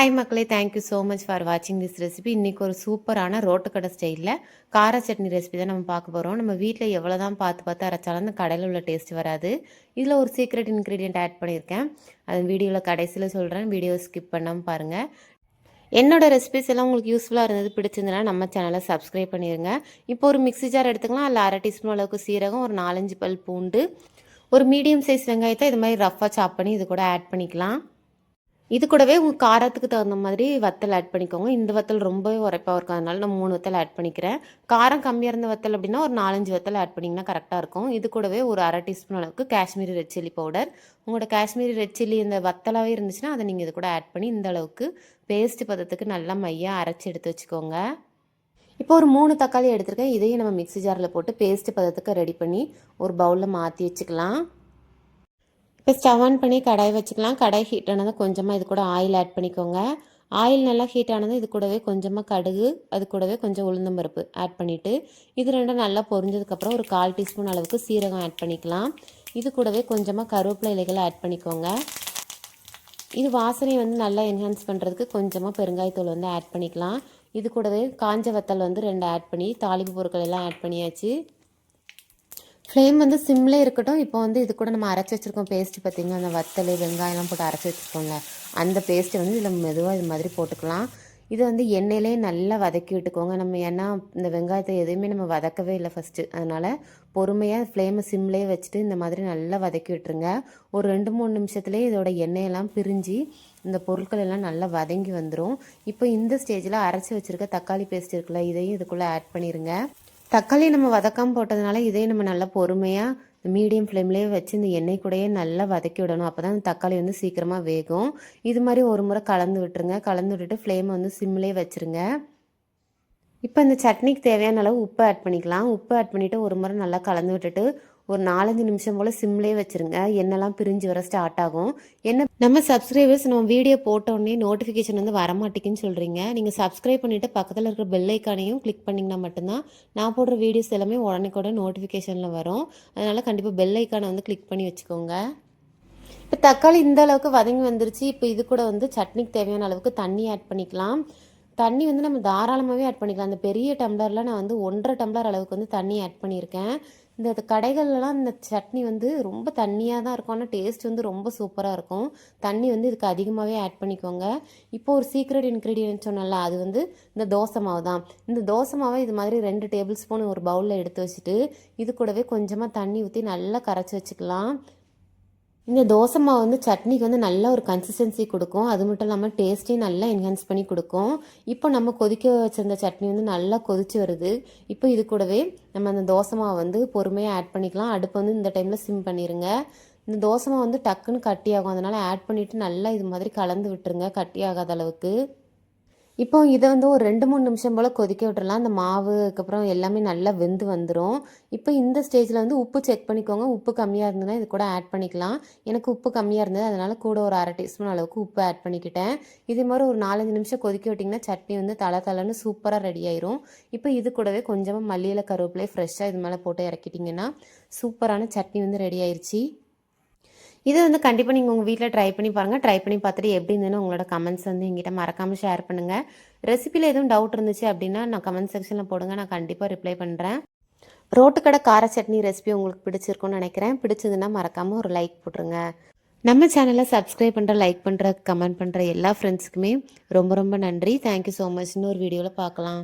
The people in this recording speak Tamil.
ஹாய் மக்களே. Thank you so much for வாட்சிங் திஸ் ரெசிபி இன்றைக்கி ஒரு சூப்பரான ரோட்டுக்கடை ஸ்டைலில் கார சட்னி ரெசிபி தான் நம்ம பார்க்க போகிறோம் நம்ம வீட்டில் எவ்வளோ தான் பார்த்து பார்த்து அரைச்சாலும் அந்த கடையில் உள்ள டேஸ்ட் வராது. இதில் ஒரு சீக்ரெட் இன்க்ரீடியன்ட் ஆட் பண்ணியிருக்கேன் அது வீடியோவில் கடைசியில் சொல்கிறேன் வீடியோ ஸ்கிப் பண்ணாமல் பாருங்கள் என்னோட ரெசிபிஸ் எல்லாம் உங்களுக்கு யூஸ்ஃபுல்லாக இருந்தது பிடிச்சிருந்தனா நம்ம சேனலை சப்ஸ்கிரைப் பண்ணிடுங்க இப்போ ஒரு மிக்சி ஜார் எடுத்துக்கலாம். அதில் அரை டீஸ்பூன் அளவுக்கு சீரகம் ஒரு நாலஞ்சு பல் பூண்டு ஒரு மீடியம் சைஸ் வெங்காயத்தை இது மாதிரி ரஃப்பாக சாப் பண்ணி இது கூட ஆட் பண்ணிக்கலாம். இது கூடவே உங்கள் காரத்துக்கு தகுந்த மாதிரி வத்தல் ஆட் பண்ணிக்கோங்க. இந்த வத்தல் ரொம்பவே உரைப்பாக இருக்கும். அதனால நான் மூணு வத்தல் ஆட் பண்ணிக்கிறேன். காரம் கம்மியாக இருந்த வத்தல் அப்படின்னா ஒரு நாலஞ்சு வத்தல் ஆட் பண்ணிங்கன்னா கரெக்டாக இருக்கும். இது கூடவே ஒரு அரை டீஸ்பூன் அளவுக்கு காஷ்மீரி ரெட் சில்லி பவுடர் உங்களோட காஷ்மீரி ரெட் சில்லி இந்த வத்தலாகவே இருந்துச்சுன்னா அதை நீங்கள் இது கூட ஆட் பண்ணி இந்த அளவுக்கு பேஸ்ட் பதத்துக்கு நல்லா மையாக அரைச்சி எடுத்து வச்சுக்கோங்க. இப்போ ஒரு மூணு தக்காளி எடுத்திருக்கேன். இதையும் நம்ம மிக்ஸி ஜாரில் போட்டு பேஸ்ட் பதத்துக்கு ரெடி பண்ணி ஒரு பவுலில் மாற்றி வச்சுக்கலாம். இப்போ ஸ்டவ் ஆன் பண்ணி கடாய் வச்சுக்கலாம். கடாய் ஹீட் ஆனதும் கொஞ்சமாக இது கூட ஆயில் ஆட் பண்ணிக்கோங்க. ஆயில் நல்லா ஹீட் ஆனதும் இது கூடவே கொஞ்சமாக கடுகு அது கூடவே கொஞ்சம் உளுந்தம்பருப்பு ஆட் பண்ணிவிட்டு இது ரெண்டும் நல்லா பொரிஞ்சதுக்கப்புறம் ஒரு கால் டீஸ்பூன் அளவுக்கு சீரகம் ஆட் பண்ணிக்கலாம். இது கூடவே கொஞ்சமாக கருவேப்பிலை இலைகளை ஆட் பண்ணிக்கோங்க. இது வாசனையை வந்து நல்லா என்ஹான்ஸ் பண்ணுறதுக்கு கொஞ்சமாக பெருங்காயத்தூள் வந்து ஆட் பண்ணிக்கலாம். இது கூடவே காஞ்ச வத்தல் வந்து ரெண்டு ஆட் பண்ணி தாளிப்பு பொருட்கள் எல்லாம் ஆட் பண்ணியாச்சு. ஃப்ளேம் வந்து சிம்லே இருக்கட்டும். இப்போ வந்து இது கூட நம்ம அரைச்சி வச்சுருக்கோம். பேஸ்ட்டு பார்த்திங்கன்னா அந்த வத்தல் வெங்காயம்லாம் போட்டு அரைச்சி வச்சுருக்கோங்க அந்த பேஸ்ட்டு வந்து இதில் மெதுவாக இது மாதிரி போட்டுக்கலாம். இது வந்து எண்ணெயிலே நல்லா வதக்கி விட்டுக்கோங்க. நம்ம ஏன்னா இந்த வெங்காயத்தை எதுவுமே நம்ம வதக்கவே இல்லை ஃபஸ்ட்டு அதனால் பொறுமையாக ஃப்ளேமை சிம்லேயே வச்சுட்டு இந்த மாதிரி நல்லா வதக்கி விட்டுருங்க. ஒரு ரெண்டு மூணு நிமிஷத்துலேயே இதோட எண்ணெயெல்லாம் பிரிஞ்சு இந்த பொருட்கள் எல்லாம் நல்லா வதங்கி வந்துடும் இப்போ இந்த ஸ்டேஜில் அரைச்சி வச்சுருக்க தக்காளி பேஸ்ட் இருக்குல்ல இதையும் இதுக்குள்ளே ஆட் பண்ணிடுங்க தக்காளி நம்ம வதக்காமல் போட்டதுனால இதையும் நம்ம நல்லா பொறுமையாக மீடியம் ஃப்ளேம்லேயே வச்சு இந்த எண்ணெய் கூடயே நல்லா வதக்கி விடணும். அப்போ தான் தக்காளி வந்து சீக்கிரமாக வேகும். இது மாதிரி ஒரு முறை கலந்து விட்டுருங்க. கலந்து விட்டுட்டு ஃப்ளேமை வந்து சிம்லேயே வச்சுருங்க. இப்போ இந்த சட்னிக்கு தேவையான அளவு உப்பு ஆட் பண்ணிக்கலாம். உப்பு ஆட் பண்ணிவிட்டு ஒரு முறை நல்லா கலந்து விட்டுட்டு ஒரு நாலஞ்சு நிமிஷம் போல் சிம்லேயே வச்சுருங்க. எண்ணெய்லாம் பிரிஞ்சு வர ஸ்டார்ட் ஆகும். என்ன நம்ம சப்ஸ்கிரைபர்ஸ் நம்ம வீடியோ போட்டோடனே நோட்டிஃபிகேஷன் வந்து வரமாட்டேங்குன்னு சொல்கிறீங்க நீங்கள் சப்ஸ்கிரைப் பண்ணிவிட்டு பக்கத்தில் இருக்கிற பெல் ஐக்கானையும் கிளிக் பண்ணிங்கன்னா மட்டும்தான் நான் போடுற வீடியோஸ் எல்லாமே உடனே கூட நோட்டிஃபிகேஷனில் வரும். அதனால் கண்டிப்பாக பெல் ஐக்கானை வந்து கிளிக் பண்ணி வச்சுக்கோங்க. இப்போ தக்காளி இந்த அளவுக்கு வதங்கி வந்துருச்சு. இப்போ இது கூட வந்து சட்னிக்கு தேவையான அளவுக்கு தண்ணி ஆட் பண்ணிக்கலாம். தண்ணி வந்து நம்ம தாராளமாகவே ஆட் பண்ணிக்கலாம். அந்த பெரிய டம்ளரில் நான் வந்து ஒன்றரை டம்ளர் அளவுக்கு வந்து தண்ணி ஆட் பண்ணியிருக்கேன். இந்த கடைகள்லாம் இந்த சட்னி வந்து ரொம்ப தண்ணியாக தான் இருக்கும். ஆனால் டேஸ்ட் வந்து ரொம்ப சூப்பராக இருக்கும். தண்ணி வந்து இதுக்கு அதிகமாகவே ஆட் பண்ணிக்கோங்க. இப்போ ஒரு சீக்ரெட் இன்க்ரீடியன்ட் சொன்னல அது வந்து இந்த தோசை மாவு தான். இந்த தோசை மாவை இது மாதிரி ரெண்டு டேபிள் ஸ்பூன் ஒரு பவுலில் எடுத்து வச்சுட்டு இது கூடவே கொஞ்சமாக தண்ணி ஊற்றி நல்லா கரைச்சி வச்சுக்கலாம். இந்த தோசை மாவு வந்து சட்னிக்கு வந்து நல்ல ஒரு கன்சிஸ்டன்சி கொடுக்கும். அது மட்டும் இல்லாமல் டேஸ்ட்டையும் நல்லா என்ஹான்ஸ் பண்ணி கொடுக்கும். இப்போ நம்ம கொதிக்க வச்சிருந்த சட்னி வந்து நல்லா கொதிச்சு வருது. இப்போ இது கூடவே நம்ம அந்த தோசை மாவை வந்து பொறுமையாக ஆட் பண்ணிக்கலாம். அடுப்பு வந்து இந்த டைமில் சிம் பண்ணிடுங்க இந்த தோசை மாவு வந்து டக்குன்னு கட்டி ஆகும் அதனால் ஆட் பண்ணிவிட்டு நல்லா இது மாதிரி கலந்து விட்டுருங்க. கட்டி ஆகாத அளவுக்கு. இப்போ இதை வந்து ஒரு ரெண்டு மூணு நிமிஷம் போல் கொதிக்க விட்டுறலாம். அந்த மாவு அதுக்கப்புறம் எல்லாமே நல்லா வெந்து வந்துடும் இப்போ இந்த ஸ்டேஜில் வந்து உப்பு செக் பண்ணிக்கோங்க. உப்பு கம்மியாக இருந்ததுன்னா இது கூட ஆட் பண்ணிக்கலாம். எனக்கு உப்பு கம்மியாக இருந்தது அதனால் கூட ஒரு அரை டீஸ்பூன் அளவுக்கு உப்பு ஆட் பண்ணிக்கிட்டேன். இதே மாதிரி ஒரு நாலஞ்சு நிமிஷம் கொதிக்க விட்டிங்கன்னா சட்னி வந்து தலை தலைன்னு சூப்பராக ரெடி ஆயிரும். இப்போ இது கூடவே கொஞ்சமாக மல்லியில் கருவேப்பிலையை ஃப்ரெஷ்ஷாக இது மேலே போட்டு இறக்கிட்டிங்கன்னா சூப்பரான சட்னி வந்து ரெடி ஆயிடுச்சு இது வந்து கண்டிப்பாக நீங்கள் உங்கள் வீட்டில் ட்ரை பண்ணி பாருங்கள் ட்ரை பண்ணி பார்த்துட்டு எப்படி இருந்ததுன்னு உங்களோட கமெண்ட்ஸ் வந்து எங்கிட்ட மறக்காமல் ஷேர் பண்ணுங்கள் ரெசிபியில் எதுவும் டவுட் இருந்துச்சு அப்படின்னா நான் கமெண்ட் செக்ஷனில் போடுங்க. நான் கண்டிப்பாக ரிப்ளை பண்ணுறேன் ரோட்டுக்கடை கார சட்னி ரெசிபி உங்களுக்கு பிடிச்சிருக்கும்னு நினைக்கிறேன். பிடிச்சதுன்னா மறக்காமல் ஒரு லைக் போட்டுருங்க. நம்ம சேனலை சப்ஸ்கிரைப் பண்ணுற லைக் பண்ணுற கமெண்ட் பண்ணுற எல்லா ஃப்ரெண்ட்ஸுக்குமே ரொம்ப ரொம்ப நன்றி. தேங்க்யூ ஸோ மச் இன்னொரு வீடியோவில் பார்க்கலாம்.